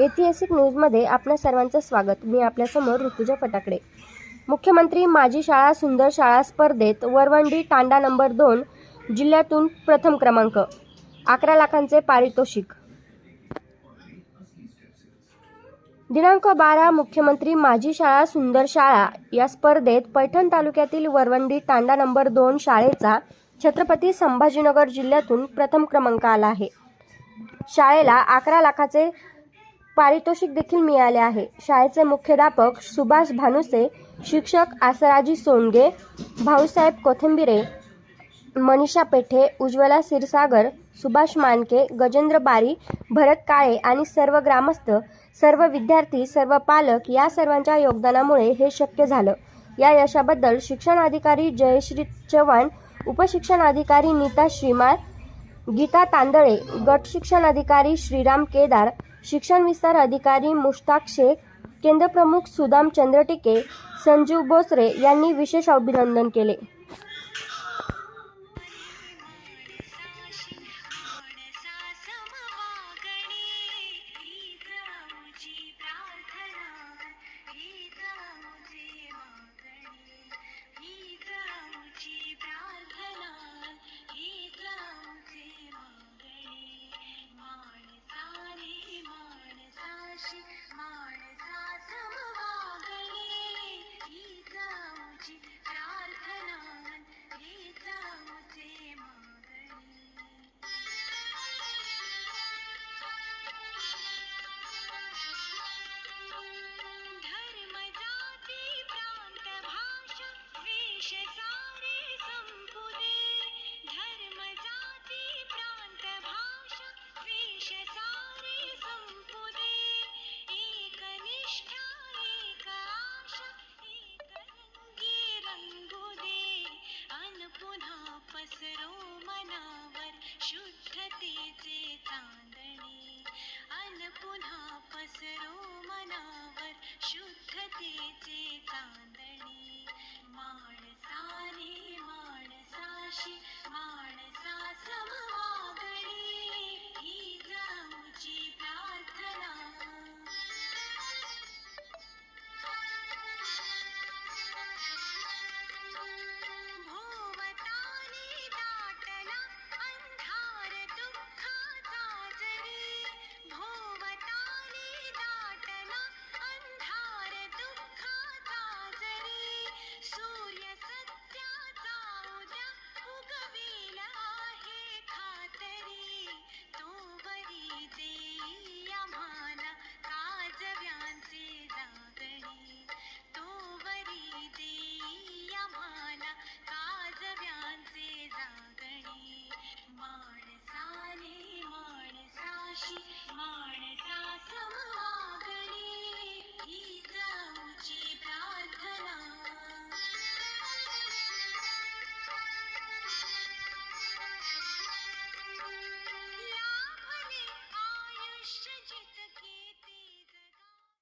ऐतिहासिक न्यूजमध्ये आपल्या सर्वांचं स्वागत. मी आपल्यासमोर ऋतुजा फटाकडे. मुख्यमंत्री माझी शाळा सुंदर शाळा स्पर्धेत वरवंडी तांडा नंबर दोन जिल्ह्यातून प्रथम क्रमांक. अकरा लाखांचे पारितोषिक. दिनांक बारा मुख्यमंत्री माझी शाळा सुंदर शाळा या स्पर्धेत पैठण तालुक्यातील वरवंडी तांडा नंबर दोन शाळेचा छत्रपती संभाजीनगर जिल्ह्यातून प्रथम क्रमांक आला आहे. शाळेला अकरा लाखाचे पारितोषिक देखील मिळाले आहे. शाळेचे मुख्याध्यापक सुभाष भानुसे शिक्षक आसराजी सोनगे भाऊसाहेब कोथिंबिरे मनीषा पेठे उज्ज्वला क्षीरसागर सुभाष मानके गजेंद्र बारी भरत काळे आणि सर्व ग्रामस्थ सर्व विद्यार्थी सर्व पालक या सर्वांच्या योगदानामुळे हे शक्य झालं. या यशाबद्दल शिक्षण अधिकारी जयश्री चव्हाण उपशिक्षण अधिकारी नीता श्रीमाळ गीता तांदळे गट शिक्षण अधिकारी श्रीराम केदार शिक्षण विस्तार अधिकारी मुश्ताक शेख केंद्रप्रमुख सुदाम चंद्रटिके संजीव बोसरे यांनी विशेष अभिनंदन केले. पुन्हा पसरो मनावर शुद्धतेचे चांदणे। अन पुन्हा पसरो मनावर शुद्धतेचे चांदणे। माणसाने